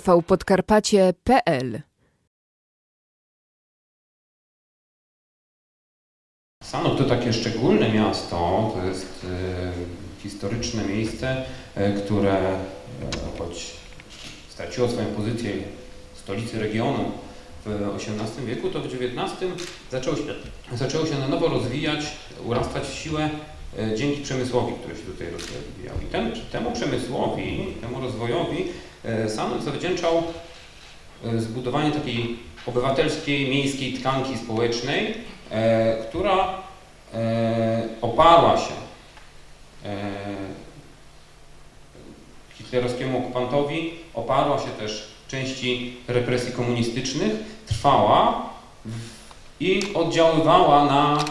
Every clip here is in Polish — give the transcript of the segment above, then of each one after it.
tvpodkarpacie.pl Sanok to takie szczególne miasto, to jest e, historyczne miejsce, e, które e, choć straciło swoją pozycję stolicy regionu w XVIII wieku, to w XIX zaczęło się, zaczęło się na nowo rozwijać, urastać w siłę dzięki przemysłowi, który się tutaj rozwijał. I ten, temu przemysłowi, temu rozwojowi e, Sanok zawdzięczał e, zbudowanie takiej obywatelskiej, miejskiej tkanki społecznej, e, która oparła się hitlerowskiemu okupantowi, oparła się też części represji komunistycznych, trwała i oddziaływała na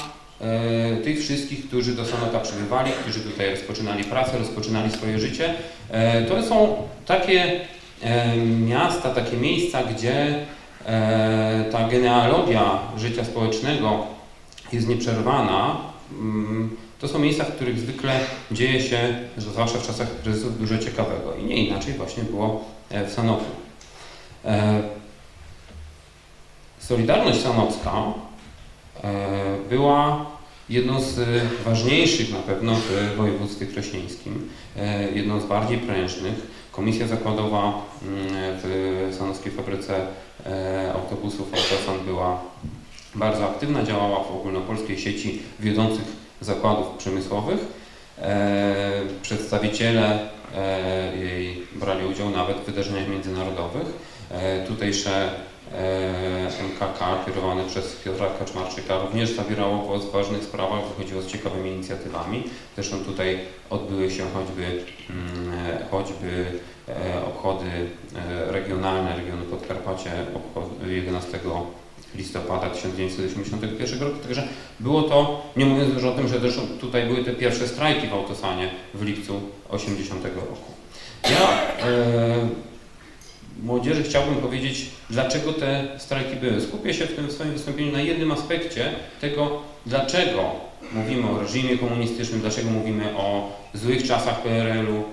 tych wszystkich, którzy do Sanoka przybywali, którzy tutaj rozpoczynali pracę, rozpoczynali swoje życie. E, to są takie e, miasta, takie miejsca, gdzie e, ta genealogia życia społecznego jest nieprzerwana. Mm, To są miejsca, w których zwykle dzieje się, zwłaszcza w czasach kryzysów, dużo ciekawego. I nie inaczej właśnie było e, w Sanoku. E, Solidarność Sanocka e, była jedną z ważniejszych na pewno w województwie krośnieńskim, e, jedną z bardziej prężnych. Komisja zakładowa mm, w Sanockiej Fabryce e, Autobusów Autosan była bardzo aktywna, działała w ogólnopolskiej sieci wiodących zakładów przemysłowych. E, Przedstawiciele e, jej brali udział nawet w wydarzeniach międzynarodowych. E, Tutejsze e, MKK kierowane przez Piotra Kaczmarczyka również zabierało głos w ważnych sprawach, wychodziło z ciekawymi inicjatywami. Zresztą tutaj odbyły się choćby, mm, e, choćby e, obchody e, regionalne regionu Podkarpacie obchod- 11 listopada 1981 roku, także było to, nie mówiąc już o tym, że zresztą tutaj były te pierwsze strajki w Autosanie w lipcu 80 roku. Ja e, młodzieży chciałbym powiedzieć, dlaczego te strajki były. Skupię się w tym swoim wystąpieniu na jednym aspekcie tego, dlaczego mówimy o reżimie komunistycznym, dlaczego mówimy o złych czasach PRL-u.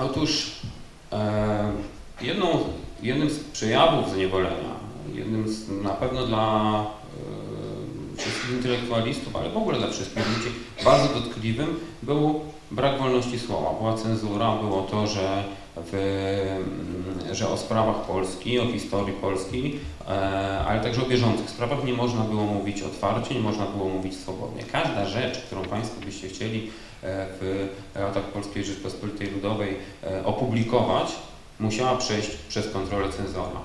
Otóż e, jedną, jednym z przejawów zniewolenia, jednym z na pewno dla e, wszystkich intelektualistów, ale w ogóle dla wszystkich ludzi bardzo dotkliwym był brak wolności słowa. Była cenzura, było to, że, w, mm, że o sprawach Polski, o historii Polski, e, ale także o bieżących sprawach nie można było mówić otwarcie, nie można było mówić swobodnie. Każda rzecz, którą Państwo byście chcieli e, w latach Polskiej Rzeczpospolitej Ludowej e, opublikować, musiała przejść przez kontrolę cenzora.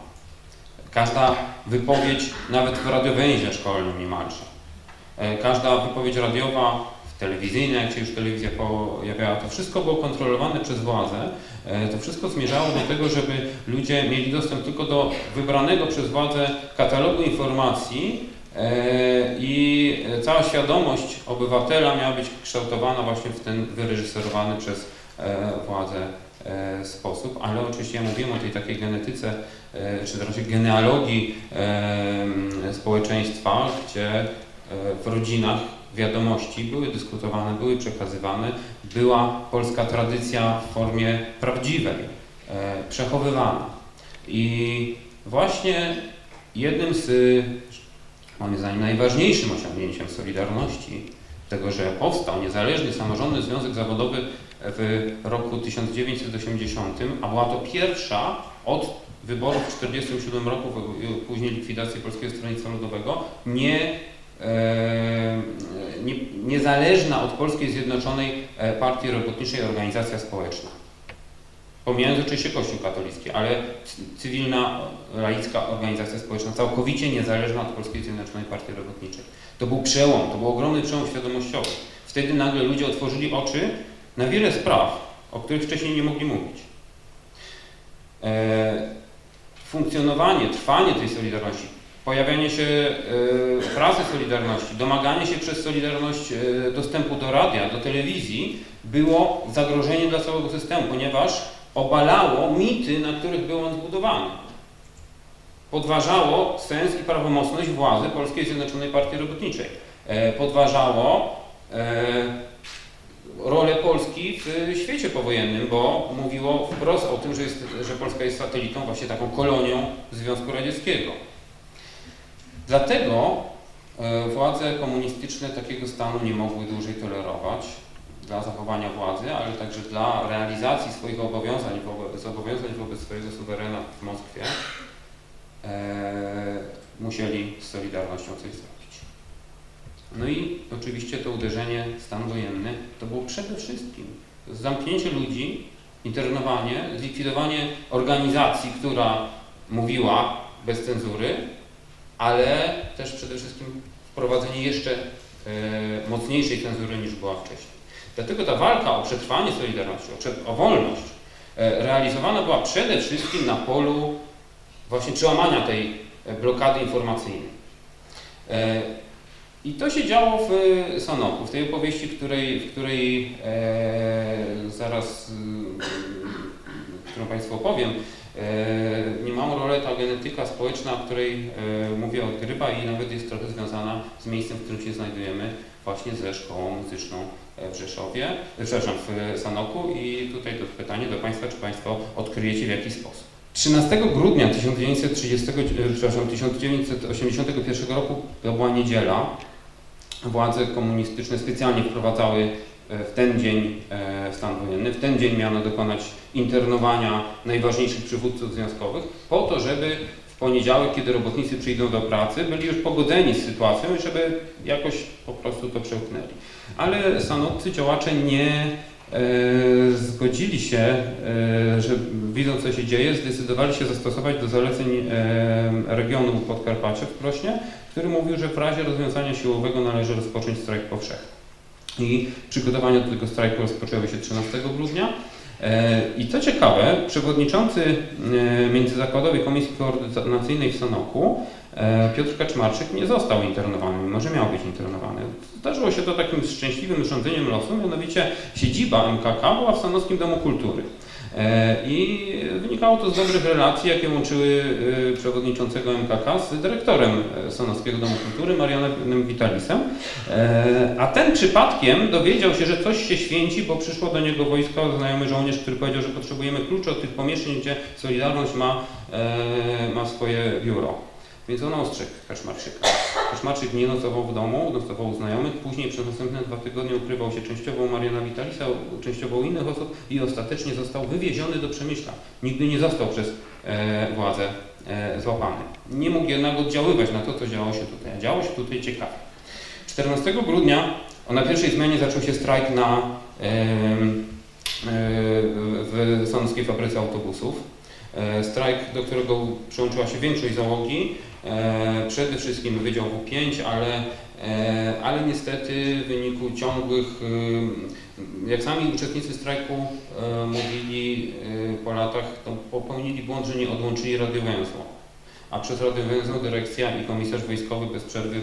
Każda wypowiedź, nawet w radiowęźle szkolnym niemalże, każda wypowiedź radiowa, telewizyjna, jak się już telewizja pojawiała, to wszystko było kontrolowane przez władzę. E, To wszystko zmierzało do tego, żeby ludzie mieli dostęp tylko do wybranego przez władzę katalogu informacji e, i cała świadomość obywatela miała być kształtowana właśnie w ten wyreżyserowany przez e, władzę sposób, ale oczywiście ja mówiłem o tej takiej genetyce, czy raczej genealogii społeczeństwa, gdzie w rodzinach wiadomości były dyskutowane, były przekazywane, była polska tradycja w formie prawdziwej, e, przechowywana. I właśnie jednym z, moim zdaniem, najważniejszym osiągnięciem Solidarności, tego, że powstał niezależny samorządny związek zawodowy w roku 1980, a była to pierwsza od wyborów w 1947 roku, później likwidacji Polskiego Stronnictwa Ludowego, nie nie, niezależna od Polskiej Zjednoczonej e, Partii Robotniczej Organizacja Społeczna. Pomijając oczywiście Kościół katolicki, ale cywilna, laicka organizacja społeczna, całkowicie niezależna od Polskiej Zjednoczonej Partii Robotniczej. To był przełom, to był ogromny przełom świadomościowy. Wtedy nagle ludzie otworzyli oczy na wiele spraw, o których wcześniej nie mogli mówić. E, funkcjonowanie, trwanie tej Solidarności, pojawianie się e, frazy Solidarności, domaganie się przez Solidarność e, dostępu do radia, do telewizji było zagrożeniem dla całego systemu, ponieważ obalało mity, na których był on zbudowany. Podważało sens i prawomocność władzy Polskiej Zjednoczonej Partii Robotniczej. E, Podważało e, rolę Polski w świecie powojennym, bo mówiło wprost o tym, że, jest, że Polska jest satelitą, właśnie taką kolonią Związku Radzieckiego. Dlatego e, władze komunistyczne takiego stanu nie mogły dłużej tolerować dla zachowania władzy, ale także dla realizacji swoich obowiązań zobowiązań wobec swojego suwerena w Moskwie e, musieli z Solidarnością coś zrobić. No i oczywiście to uderzenie, stan wojenny, to było przede wszystkim zamknięcie ludzi, internowanie, zlikwidowanie organizacji, która mówiła bez cenzury, ale też przede wszystkim wprowadzenie jeszcze e, mocniejszej cenzury niż była wcześniej. Dlatego ta walka o przetrwanie Solidarności, o, wolność e, realizowana była przede wszystkim na polu właśnie przełamania tej e, blokady informacyjnej. I to się działo w Sanoku, w tej opowieści, której, w której zaraz, którą Państwu opowiem. E, niemałą rolę ta genetyka społeczna, o której e, mówię, odgrywa i nawet jest trochę związana z miejscem, w którym się znajdujemy, właśnie ze szkołą muzyczną w Rzeszowie, przepraszam, w Sanoku i tutaj to pytanie do Państwa, czy Państwo odkryjecie w jaki sposób. 13 grudnia 1930, e, przepraszam, 1981 roku to była niedziela. Władze komunistyczne specjalnie wprowadzały w ten dzień e, stan wojenny. W ten dzień miano dokonać internowania najważniejszych przywódców związkowych po to, żeby w poniedziałek, kiedy robotnicy przyjdą do pracy, byli już pogodzeni z sytuacją i żeby jakoś po prostu to przełknęli. Ale stanowcy działacze nie e, zgodzili się, e, że widząc co się dzieje, zdecydowali się zastosować do zaleceń e, regionu Podkarpacia w Prośnie, który mówił, że w razie rozwiązania siłowego należy rozpocząć strajk powszechny. I przygotowania do tego strajku rozpoczęły się 13 grudnia. E, I co ciekawe, przewodniczący e, Międzyzakładowej Komisji Koordynacyjnej w Sanoku, Piotr Kaczmarczyk, nie został internowany, mimo że miał być internowany. Zdarzyło się to takim szczęśliwym rządzeniem losu, mianowicie siedziba MKK była w Sanockim Domu Kultury. E, I wynikało to z dobrych relacji, jakie łączyły e, przewodniczącego MKK z dyrektorem e, Sanockiego Domu Kultury, Marianem Vitalisem. E, A ten przypadkiem dowiedział się, że coś się święci, bo przyszło do niego wojsko, znajomy żołnierz, który powiedział, że potrzebujemy kluczy od tych pomieszczeń, gdzie Solidarność ma, e, ma swoje biuro. Więc on ostrzegł Kaczmarczyka. Kaczmarczyk nie nocował w domu, nocował u znajomych, później przez następne dwa tygodnie ukrywał się częściowo u Mariana Vitalisa, częściowo u innych osób i ostatecznie został wywieziony do Przemyśla. Nigdy nie został przez e, władze e, złapany. Nie mógł jednak oddziaływać na to, co działo się tutaj. Działo się tutaj ciekawie. 14 grudnia na pierwszej zmianie zaczął się strajk na, em, e, w Sanockiej Fabryce Autobusów. E, Strajk, do którego przyłączyła się większość załogi, e, przede wszystkim Wydział W5, ale, e, ale niestety w wyniku ciągłych, jak sami uczestnicy strajku mówili po latach, to popełnili błąd, że nie odłączyli radiowęzła. A przez radiowęzeł dyrekcja i komisarz wojskowy bez przerwy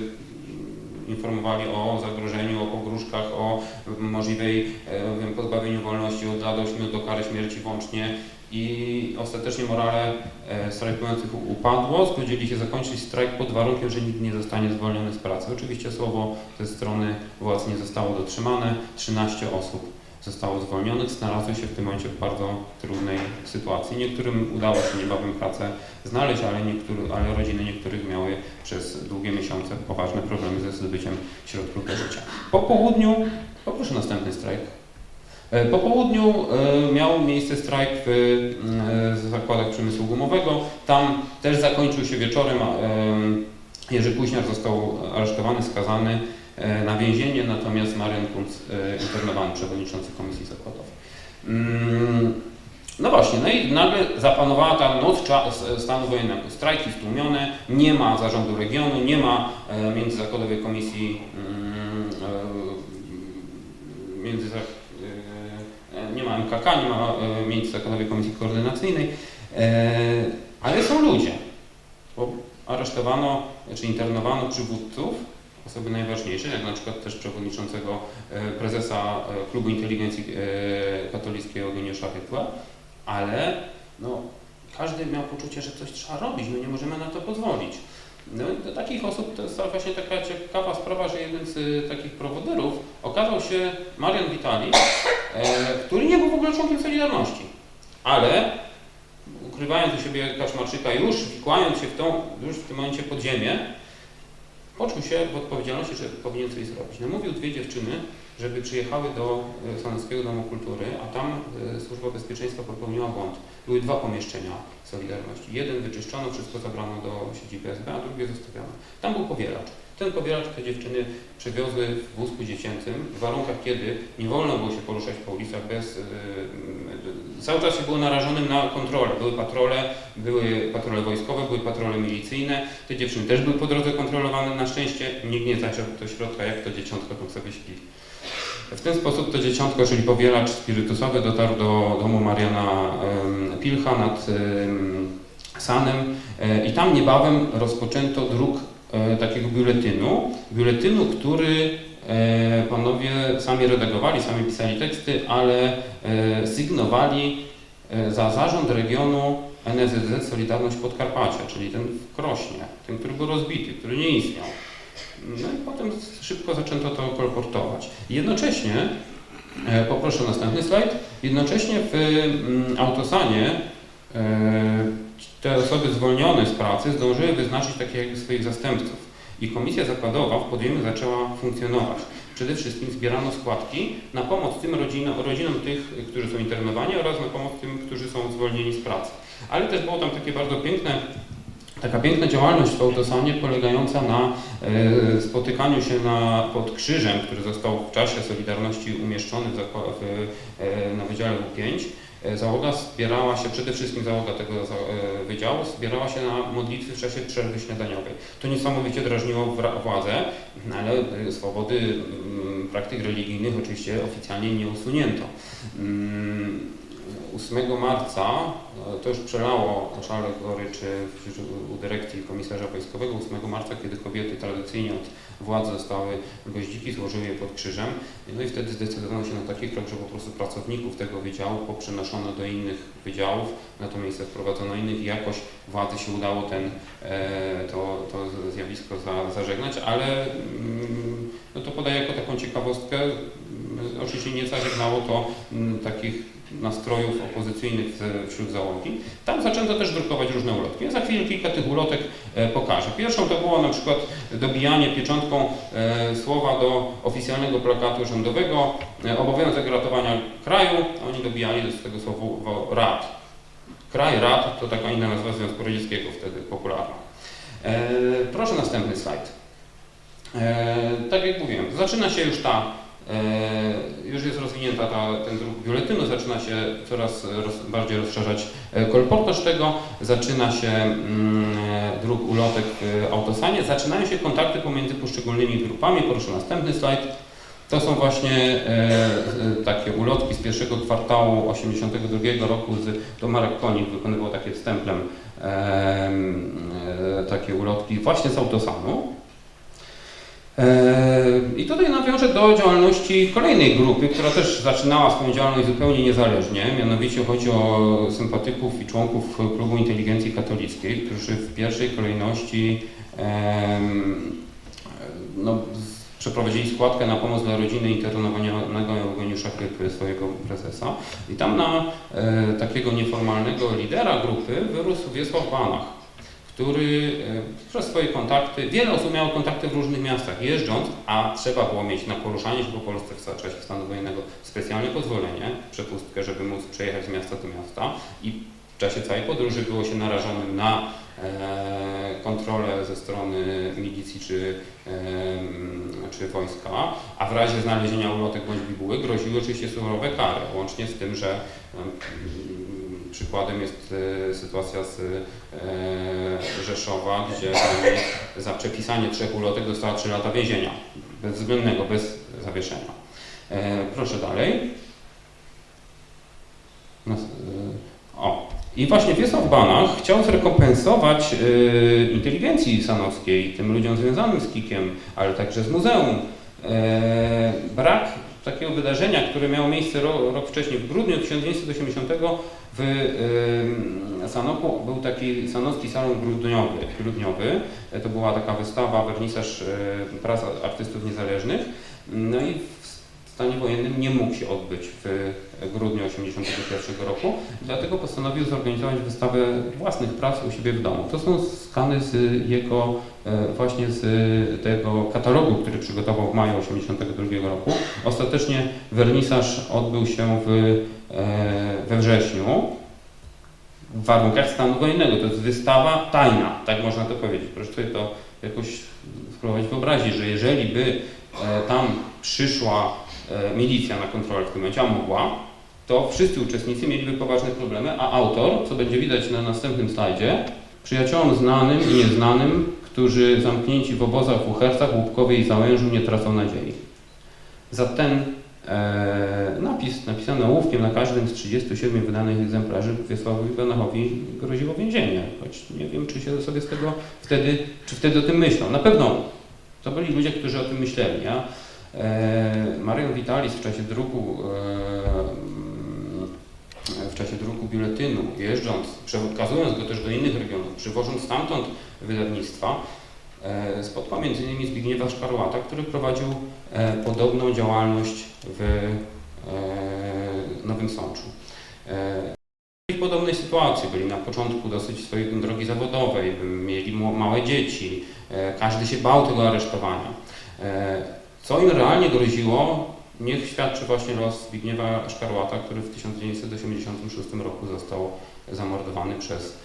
informowali o zagrożeniu, o pogróżkach, o możliwej e, wiem, pozbawieniu wolności od lat 8 do kary śmierci włącznie i ostatecznie morale e, strajkujących upadło. Zgodzili się zakończyć strajk pod warunkiem, że nikt nie zostanie zwolniony z pracy. Oczywiście słowo ze strony władz nie zostało dotrzymane. 13 osób zostało zwolnionych, znalazły się w tym momencie w bardzo trudnej sytuacji. Niektórym udało się niebawem pracę znaleźć, ale, niektóry, ale rodziny niektórych miały przez długie miesiące poważne problemy ze zdobyciem środków do życia. Po południu, poproszę następny strajk. E, Po południu e, miał miejsce strajk w e, zakładach przemysłu gumowego. Tam też zakończył się wieczorem. Jerzy Kuźniar został aresztowany, skazany na więzienie, natomiast Marian Kunc e, internowany, przewodniczący Komisji Zakładowej. Mm, No właśnie, no i nagle zapanowała ta noc stanu wojennego. Strajki stłumione, nie ma zarządu regionu, nie ma e, międzyzakładowej komisji mm, e, między, e, nie ma MKK, nie ma e, międzyzakładowej komisji koordynacyjnej, e, ale są ludzie, bo aresztowano czy internowano przywódców, osoby najważniejsze, jak na przykład też przewodniczącego e, prezesa e, Klubu Inteligencji e, Katolickiej Eugeniusza Hytła, ale no, każdy miał poczucie, że coś trzeba robić, no nie możemy na to pozwolić. No i do takich osób to jest właśnie taka ciekawa sprawa, że jednym z takich prowoderów okazał się Marian Vitali, e, który nie był w ogóle członkiem Solidarności. Ale ukrywając u siebie Kaczmarczyka, już wikłając się w tą, już w tym momencie pod ziemię, poczuł się w odpowiedzialności, że powinien coś zrobić. Namówił dwie dziewczyny, żeby przyjechały do e, Sanockiego Domu Kultury, a tam e, Służba Bezpieczeństwa popełniła błąd. Były dwa pomieszczenia Solidarności. Jeden wyczyszczono, wszystko zabrano do siedziby SB, a drugie zostawiono. Tam był powielacz. Ten powielacz te dziewczyny przewiozły w wózku dziecięcym w warunkach, kiedy nie wolno było się poruszać po ulicach bez... Cały czas było narażonym na kontrolę. Były patrole, były patrole wojskowe, były patrole milicyjne. Te dziewczyny też były po drodze kontrolowane. Na szczęście nikt nie zajrzał do środka, jak to dzieciątko tam sobie śpi. W ten sposób to dzieciątko, czyli powielacz spirytusowy, dotarł do domu Mariana Pilcha nad em, Sanem e, i tam niebawem rozpoczęto druk e, takiego biuletynu, biuletynu, który panowie sami redagowali, sami pisali teksty, ale e, sygnowali e, za zarząd regionu NSZZ Solidarność Podkarpacia, czyli ten w Krośnie, ten, który był rozbity, który nie istniał. No i potem szybko zaczęto to kolportować. Jednocześnie, e, poproszę następny slajd, jednocześnie w mm, Autosanie e, te osoby zwolnione z pracy zdążyły wyznaczyć takich swoich zastępców. I komisja zakładowa w Podjęciu zaczęła funkcjonować. Przede wszystkim zbierano składki na pomoc tym rodzinom, rodzinom tych, którzy są internowani oraz na pomoc tym, którzy są zwolnieni z pracy. Ale też było tam takie bardzo piękne Taka piękna działalność w Autosanie polegająca na e, spotykaniu się na, pod krzyżem, który został w czasie Solidarności umieszczony w, w, e, na Wydziale W5. E, Załoga zbierała się, przede wszystkim załoga tego e, wydziału, zbierała się na modlitwy w czasie przerwy śniadaniowej. To niesamowicie drażniło władzę, ale e, swobody mm, praktyk religijnych oczywiście oficjalnie nie usunięto. Mm, 8 marca e, to już przelało szale goryczy u dyrekcji komisarza wojskowego 8 marca, kiedy kobiety tradycyjnie od władzy dostały goździki, złożyły je pod krzyżem. No i wtedy zdecydowano się na taki krok, że po prostu pracowników tego wydziału poprzenoszono do innych wydziałów, na to miejsce wprowadzono innych i jakoś władzy się udało ten, e, to, to zjawisko za, zażegnać, ale mm, no to podaję jako taką ciekawostkę. Mm, Oczywiście nie zażegnało to mm, takich nastrojów opozycyjnych wśród załogi. Tam zaczęto też drukować różne ulotki. Ja za chwilę kilka tych ulotek e, pokażę. Pierwszą to było na przykład dobijanie pieczątką e, słowa do oficjalnego plakatu rządowego e, obowiązek ratowania kraju. Oni dobijali do tego słowa rad. Kraj, rad to taka inna nazwa Związku Radzieckiego wtedy popularna. Proszę następny slajd. Tak jak mówiłem, zaczyna się już ta już jest rozwinięta ta, ten druk biuletynu, zaczyna się coraz roz, bardziej rozszerzać e, kolportaż tego, zaczyna się mm, e, druk ulotek w autosanie, zaczynają się kontakty pomiędzy poszczególnymi grupami. Proszę następny slajd. To są właśnie e, e, takie ulotki z pierwszego kwartału 82 roku, z, to Marek Konik wykonywał takie wstemplem e, e, takie ulotki właśnie z autosanu. E, I tutaj nawiążę do działalności kolejnej grupy, która też zaczynała swoją działalność zupełnie niezależnie. Mianowicie chodzi o sympatyków i członków Klubu Inteligencji Katolickiej, którzy w pierwszej kolejności no, przeprowadzili składkę na pomoc dla rodziny internowanego Eugeniusza Krypy, swojego prezesa. I tam na e, takiego nieformalnego lidera grupy wyrósł Wiesław Banach który e, przez swoje kontakty, wiele osób miało kontakty w różnych miastach jeżdżąc, a trzeba było mieć na poruszanie się po Polsce w czasie stanu wojennego specjalne pozwolenie, przepustkę, żeby móc przejechać z miasta do miasta i w czasie całej podróży było się narażonym na e, kontrolę ze strony milicji czy, em, czy wojska, a w razie znalezienia ulotek bądź bibuły groziły oczywiście surowe kary, łącznie z tym, że em, Przykładem jest e, sytuacja z e, Rzeszowa, gdzie za przepisanie trzech ulotek dostała 3 lata więzienia. Bezwzględnego, bez zawieszenia. E, proszę dalej. E, o. I właśnie Wiesław Banach chciał zrekompensować inteligencji sanowskiej, tym ludziom związanym z KIK-iem, ale także z muzeum, brak takiego wydarzenia, które miało miejsce ro, rok wcześniej, w grudniu 1980 w y, Sanoku był taki sanocki salon grudniowy, grudniowy. To była taka wystawa, wernisaż y, prac artystów niezależnych. No i stanie wojennym nie mógł się odbyć w grudniu 1981 roku, dlatego postanowił zorganizować wystawę własnych prac u siebie w domu. To są skany z jego, e, właśnie z tego katalogu, który przygotował w maju 1982 roku. Ostatecznie wernisaż odbył się w, e, we wrześniu w warunkach stanu wojennego. To jest wystawa tajna, tak można to powiedzieć. Proszę sobie to jakoś spróbować wyobrazić, że jeżeli by e, tam przyszła milicja na kontrolę w tym momencie, a mogła, to wszyscy uczestnicy mieliby poważne problemy, a autor, co będzie widać na następnym slajdzie, przyjaciołom znanym i nieznanym, którzy zamknięci w obozach w Uhercach, Łupkowie i Załężu nie tracą nadziei. Za ten e, napis napisany ołówkiem na każdym z 37 wydanych egzemplarzy Wiesławowi Banachowi groziło więzienie, choć nie wiem, czy się sobie z tego wtedy, czy wtedy o tym myślał. Na pewno to byli ludzie, którzy o tym myśleli. Ja, e, Marian Vitalis w czasie druku e, w czasie druku biuletynu, jeżdżąc, przekazując go też do innych regionów, przywożąc stamtąd wydawnictwa, e, spotkał m.in. Zbigniewa Szkarłata, który prowadził e, podobną działalność w e, Nowym Sączu. E, w podobnej sytuacji, byli na początku dosyć swojej drogi zawodowej, mieli małe dzieci, e, każdy się bał tego aresztowania. Co im realnie groziło, niech świadczy właśnie los Zbigniewa Szkarłata, który w 1986 roku został zamordowany przez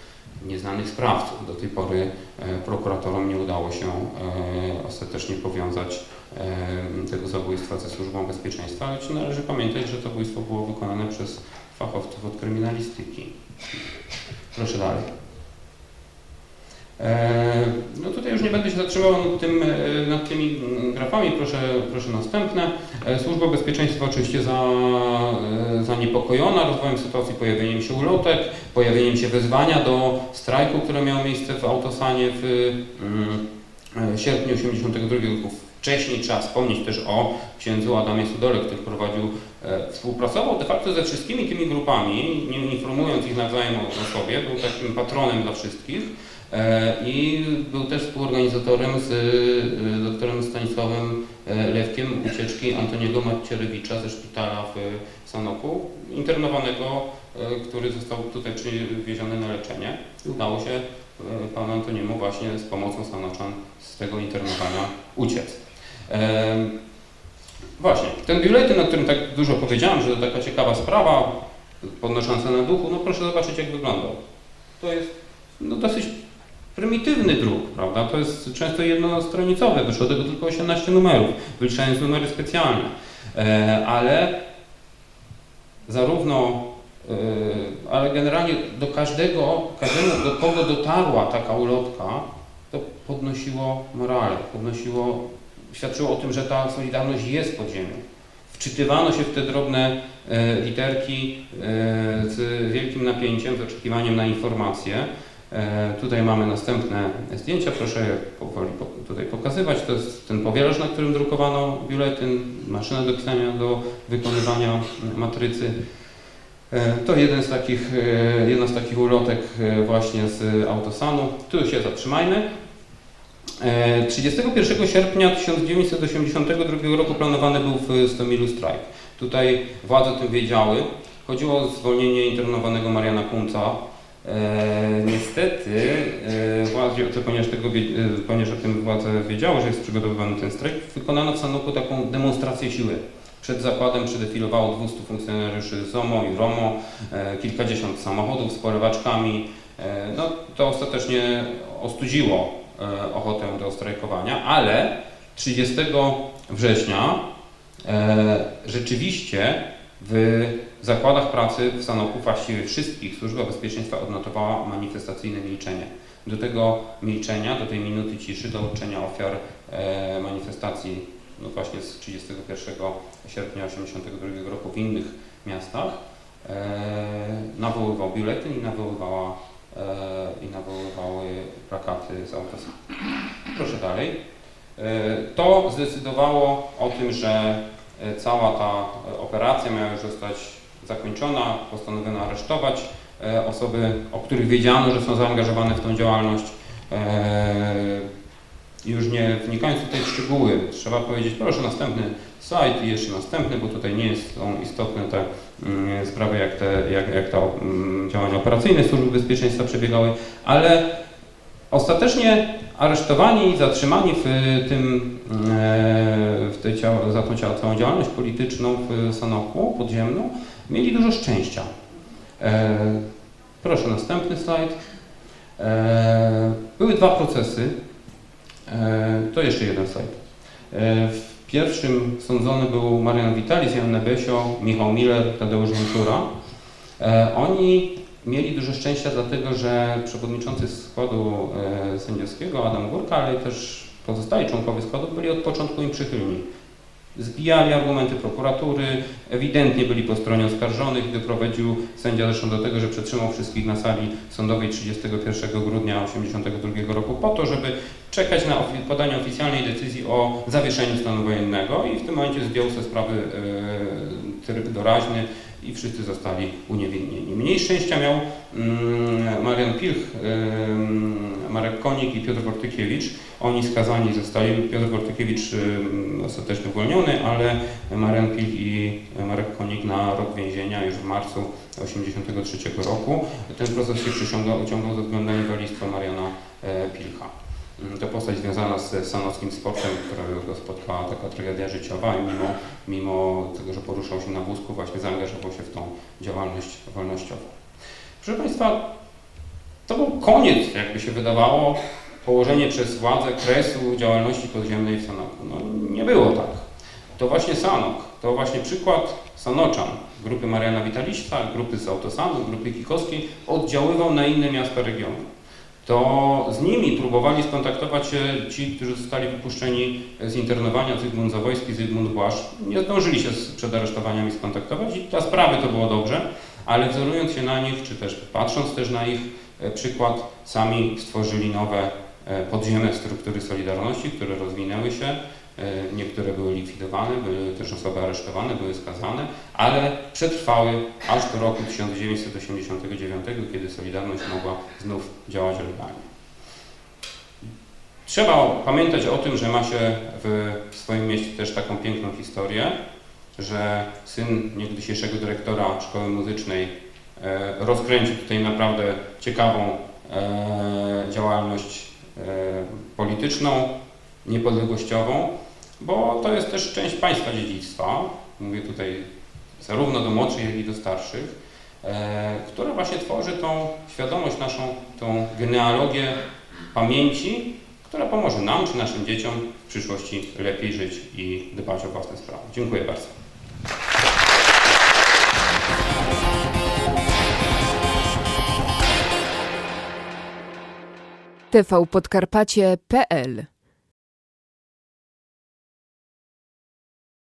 nieznanych sprawców. Do tej pory e, prokuratorom nie udało się e, ostatecznie powiązać e, tego zabójstwa ze służbą bezpieczeństwa, choć należy pamiętać, że to zabójstwo było wykonane przez fachowców od kryminalistyki. Proszę dalej. E, No tutaj już nie będę się zatrzymywał nad, tym, e, nad tymi grafami, proszę, proszę następne. E, Służba Bezpieczeństwa oczywiście za, zaniepokojona rozwojem sytuacji, pojawieniem się ulotek, pojawieniem się wezwania do strajku, które miało miejsce w Autosanie w mm, sierpniu 1982 roku. Wcześniej trzeba wspomnieć też o księdzu Adamie Sudole, który prowadził, współpracował de facto ze wszystkimi tymi grupami, nie informując ich nawzajem o sobie, był takim patronem dla wszystkich. E, I był też współorganizatorem z e, doktorem Stanisławem e, Lewkiem ucieczki Antoniego Macierewicza ze szpitala w Sanoku, internowanego, e, który został tutaj przywieziony na leczenie. Udało się panu Antoniemu właśnie z pomocą Sanoczan z tego internowania uciec. Właśnie, ten biuletyn, o którym tak dużo powiedziałem, że to taka ciekawa sprawa, podnosząca na duchu, no proszę zobaczyć jak wyglądał. To jest no, dosyć prymitywny druk, prawda? To jest często jednostronicowe, wyszło tego tylko 18 numerów, wyliczając numery specjalne. E, ale zarówno, e, ale generalnie do każdego, każdemu, do kogo dotarła taka ulotka, to podnosiło morale, podnosiło, świadczyło o tym, że ta solidarność jest pod ziemią. Wczytywano się w te drobne e, literki z wielkim napięciem, z oczekiwaniem na informacje. E, Tutaj mamy następne zdjęcia, proszę je powoli po- tutaj pokazywać. To jest ten powielasz, na którym drukowano biuletyn, maszyna do pisania, do wykonywania matrycy. E, To jeden z takich, e, jedna z takich ulotek właśnie z Autosanu. Tu się zatrzymajmy. E, 31 sierpnia 1982 roku planowany był w Stomilu strajk. Tutaj władze o tym wiedziały. Chodziło o zwolnienie internowanego Mariana Kunca, E, niestety, e, ponieważ, tego, e, ponieważ o tym władze wiedziały, że jest przygotowywany ten strajk, wykonano w Sanoku taką demonstrację siły. Przed zakładem przedefilowało 200 funkcjonariuszy ZOMO i ROMO, e, kilkadziesiąt samochodów z porywaczkami. E, no, to ostatecznie ostudziło e, ochotę do strajkowania, ale 30 września e, rzeczywiście w zakładach pracy w Sanoku właściwie wszystkich Służba Bezpieczeństwa odnotowała manifestacyjne milczenie. Do tego milczenia, do tej minuty ciszy, do uczczenia ofiar e, manifestacji no właśnie z 31 sierpnia 1982 roku w innych miastach e, nawoływał biuletyn i nawoływała e, i nawoływały plakaty z autosy. Proszę dalej. E, To zdecydowało o tym, że cała ta e, operacja miała już zostać zakończona, postanowiono aresztować e, osoby, o których wiedziano, że są zaangażowane w tą działalność. E, Już nie wnikając tutaj w szczegóły, trzeba powiedzieć, proszę następny slajd i jeszcze następny, bo tutaj nie są istotne te mm, sprawy, jak te, jak, jak te mm, działania operacyjne Służby Bezpieczeństwa przebiegały, ale ostatecznie aresztowani i zatrzymani w tym, e, w tej, za tą całą działalność polityczną w Sanoku podziemną mieli dużo szczęścia. E, Proszę następny slajd. E, Były dwa procesy. To jeszcze jeden slajd. W pierwszym sądzony był Marian Witalis, Jan Nebesio, Michał Miller, Tadeusz Ventura. Oni mieli dużo szczęścia dlatego, że przewodniczący składu e, sędziowskiego Adam Górka, ale też pozostali członkowie składu byli od początku im przychylni. Zbijali argumenty prokuratury, ewidentnie byli po stronie oskarżonych, doprowadził sędzia zresztą do tego, że przetrzymał wszystkich na sali sądowej 31 grudnia 1982 roku po to, żeby czekać na podanie oficjalnej decyzji o zawieszeniu stanu wojennego i w tym momencie zdjął ze sprawy e, tryb doraźny i wszyscy zostali uniewinnieni. Mniej szczęścia miał mm, Marian Pilch, ym, Marek Konik i Piotr Wortykiewicz. Oni skazani zostali, Piotr Wortykiewicz ym, ostatecznie uwolniony, ale Marian Pilch i Marek Konik na rok więzienia już w marcu 1983 roku. Ten proces się przyciągał ciągał ze względu na inwalidztwo Mariana e, Pilcha. Mm, To postać związana z sanockim sportem, którego go spotkała taka tragedia życiowa i mimo, mimo tego, że poruszał się na wózku, właśnie zaangażował się w tą działalność wolnościową. Proszę Państwa, to był koniec, jakby się wydawało, położenie przez władzę kresu działalności podziemnej w Sanoku. No nie było tak. To właśnie Sanok, to właśnie przykład Sanoczan, grupy Mariana Witalista, grupy z Autosanu, grupy Kikowskiej, oddziaływał na inne miasta regionu to z nimi próbowali skontaktować się ci, którzy zostali wypuszczeni z internowania, Zygmunt Zawojski, Zygmunt Błasz. Nie zdążyli się przed aresztowaniami skontaktować i dla sprawy to było dobrze, ale wzorując się na nich, czy też patrząc też na ich e, przykład, sami stworzyli nowe e, podziemne struktury Solidarności, które rozwinęły się. E, Niektóre były likwidowane, były też osoby aresztowane, były skazane, ale przetrwały aż do roku 1989, kiedy Solidarność mogła znów działać legalnie. Trzeba pamiętać o tym, że ma się w swoim mieście też taką piękną historię, że syn niegdysiejszego dyrektora szkoły muzycznej e, rozkręcił tutaj naprawdę ciekawą e, działalność polityczną, niepodległościową, bo to jest też część państwa dziedzictwa. Mówię tutaj zarówno do młodszych, jak i do starszych, e, która właśnie tworzy tą świadomość naszą, tą genealogię pamięci, która pomoże nam czy naszym dzieciom w przyszłości lepiej żyć i dbać o własne sprawy. Dziękuję bardzo. tvpodkarpacie.pl